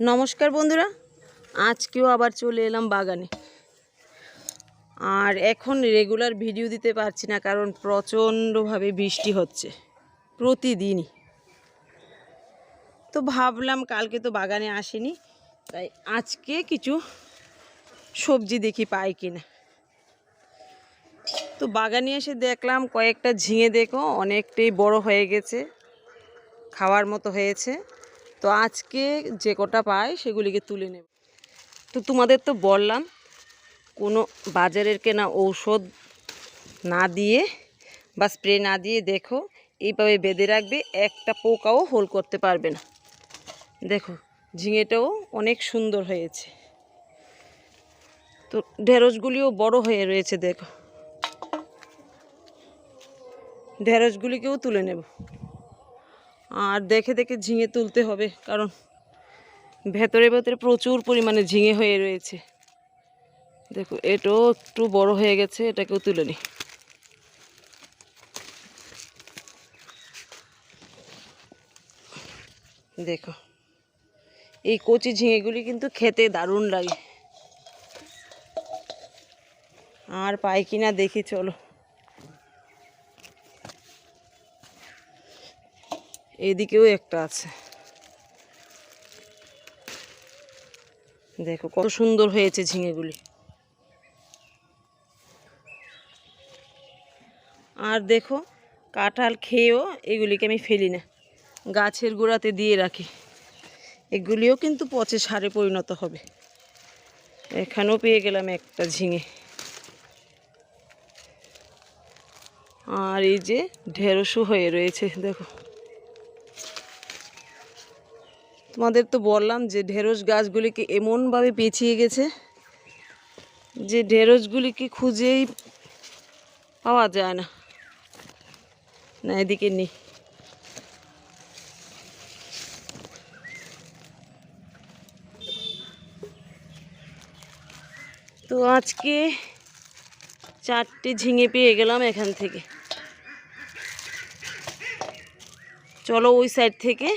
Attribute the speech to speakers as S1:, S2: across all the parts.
S1: নমস্কার বন্ধুরা, আজকেও আবার চলে এলাম বাগানে। আর এখন রেগুলার ভিডিও দিতে পারছি না, কারণ প্রচণ্ডভাবে বৃষ্টি হচ্ছে, প্রতিদিনই। তো ভাবলাম কালকে তো বাগানে আসেনি, তাই আজকে কিছু সবজি দেখি পাই কিনা। তো বাগানে এসে দেখলাম কয়েকটা ঝিঙে দেখো, অনেকটাই বড় হয়ে গেছে, খাওয়ার মতো হয়েছে। তো আজকে যে কটা পাই সেগুলিকে তুলে নেব। তো তোমাদের তো বললাম, কোনো বাজারের কেনা ঔষধ না দিয়ে বা স্প্রে না দিয়ে দেখো, এইভাবে বেঁধে রাখবে, একটা পোকাও হোল করতে পারবে না। দেখো, ঝিঙেটাও অনেক সুন্দর হয়েছে। তো ঢেঁড়সগুলিও বড় হয়ে রয়েছে, দেখো। ঢেঁড়সগুলিকেও তুলে নেব। আর দেখে দেখে ঝিঙে তুলতে হবে, কারণ ভেতরে ভেতরে প্রচুর পরিমাণে ঝিঙে হয়ে রয়েছে। দেখো এটাও একটু বড় হয়ে গেছে, এটাকেও তুলে নিই দেখো, এই কচি ঝিঙেগুলি কিন্তু খেতে দারুণ লাগে। আর পাই কিনা দেখি, চলো। এদিকেও একটা আছে। দেখো, কত সুন্দর হয়েছে ঝিঙেগুলি। আর দেখো, কাঁঠাল খেয়েও এগুলিকে আমি ফেলি না। গাছের গোড়াতে দিয়ে রাখি। এগুলিও কিন্তু পচে সারে পরিণত হবে। এখানেও পেয়ে গেলাম একটা ঝিঙে। আর এই যে ঢেঁড়সও হয়ে রয়েছে, দেখো। তোমাদের তো বললাম যে ঢেঁড়স গাছগুলিকে এমনভাবে পেঁচিয়ে গেছে যে ঢেঁড়সগুলিকে খুঁজেই পাওয়া যায় না। না, এদিকে নেই। তো আজকে চারটে ঝিঙে পেয়ে গেলাম এখান থেকে। চলো ওই সাইড থেকে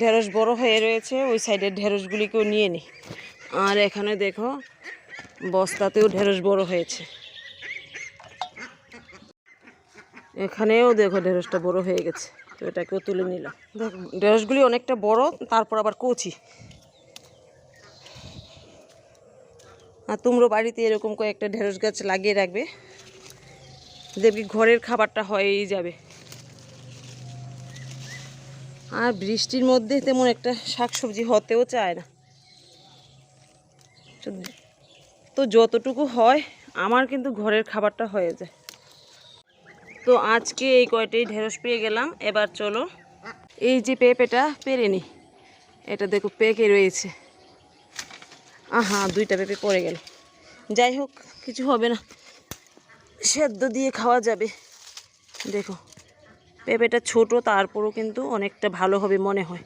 S1: ঢেঁড়স বড় হয়ে রয়েছে, ওই সাইডের ঢেঁড়সগুলিকেও নিয়ে নিই আর এখানে দেখো, বস্তাতেও ঢেঁড়স বড় হয়েছে। এখানেও দেখো ঢেঁড়সটা বড় হয়ে গেছে, তো এটাকেও তুলে নিলাম। দেখো, ঢেঁড়সগুলি অনেকটা বড়, তারপর আবার কচি। আর তোমরা বাড়িতে এরকম কয়েকটা ঢেঁড়স গাছ লাগিয়ে রাখবে, দেখবি ঘরের খাবারটা হয়েই যাবে। আর বৃষ্টির মধ্যে তেমন একটা শাকসবজি হতেও চায় না। তো- যতটুকু হয়, আমার কিন্তু ঘরের খাবারটা হয়ে যায়। তো আজকে এই কয়টাই ঢেঁড়স পেয়ে গেলাম, এবার চলো এই যে পেঁপেটা পেরে নি এটা দেখো পেকে রয়েছে। আহা, দুইটা পেঁপে পড়ে গেল। যাই হোক, কিছু হবে না। সেদ্ধ দিয়ে খাওয়া যাবে। দেখো। পেঁপেটা ছোট, তারপরও কিন্তু অনেকটা ভালো হবে মনে হয়।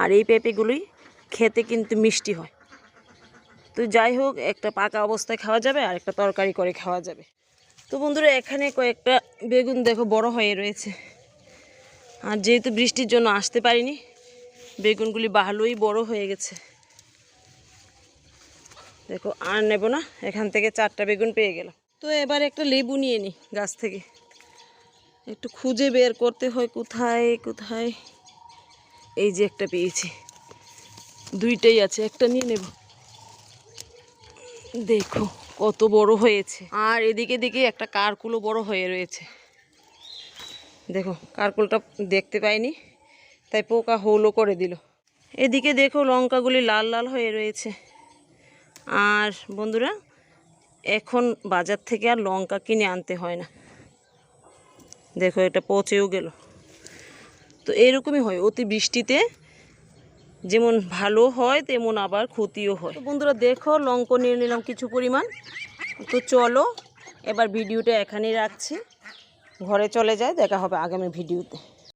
S1: আর এই পেঁপেগুলোই খেতে কিন্তু মিষ্টি হয়। তো যাই হোক, একটা পাকা অবস্থায় খাওয়া যাবে আর একটা তরকারি করে খাওয়া যাবে। তো বন্ধুরা, এখানে কয়েকটা বেগুন দেখো বড় হয়ে রয়েছে। আর যেহেতু বৃষ্টির জন্য আসতে পারিনি, বেগুনগুলি ভালোই বড় হয়ে গেছে। দেখো, আর নেব না, এখান থেকে চারটা বেগুন পেয়ে গেলাম। তো এবার একটা লেবু নিয়ে নিই গাছ থেকে। একটু খুঁজে বের করতে হয় কোথায় কোথায়? এই যে একটা পেয়েছি। দুইটাই আছে, একটা নিয়ে নেব। দেখো, কত বড় হয়েছে। আর এদিকে দিকে একটা কারকুলো বড় হয়ে রয়েছে। দেখো, কারকুলটা দেখতে পাইনি, তাই পোকা হৌলো করে দিল। এদিকে দেখো, লঙ্কাগুলি লাল লাল হয়ে রয়েছে। আর বন্ধুরা, এখন বাজার থেকে আর লঙ্কা কিনে আনতে হয় না। দেখো এটা পচেও গেল। তো এরকমই হয়, অতি বৃষ্টিতে যেমন ভালো হয়, তেমন আবার ক্ষতিও হয়। বন্ধুরা দেখো, লঙ্ক নিয়ে নিলাম কিছু পরিমাণ। তো চলো, এবার ভিডিওটা এখানেই রাখছি। ঘরে চলে যায়, দেখা হবে আগামী ভিডিওতে।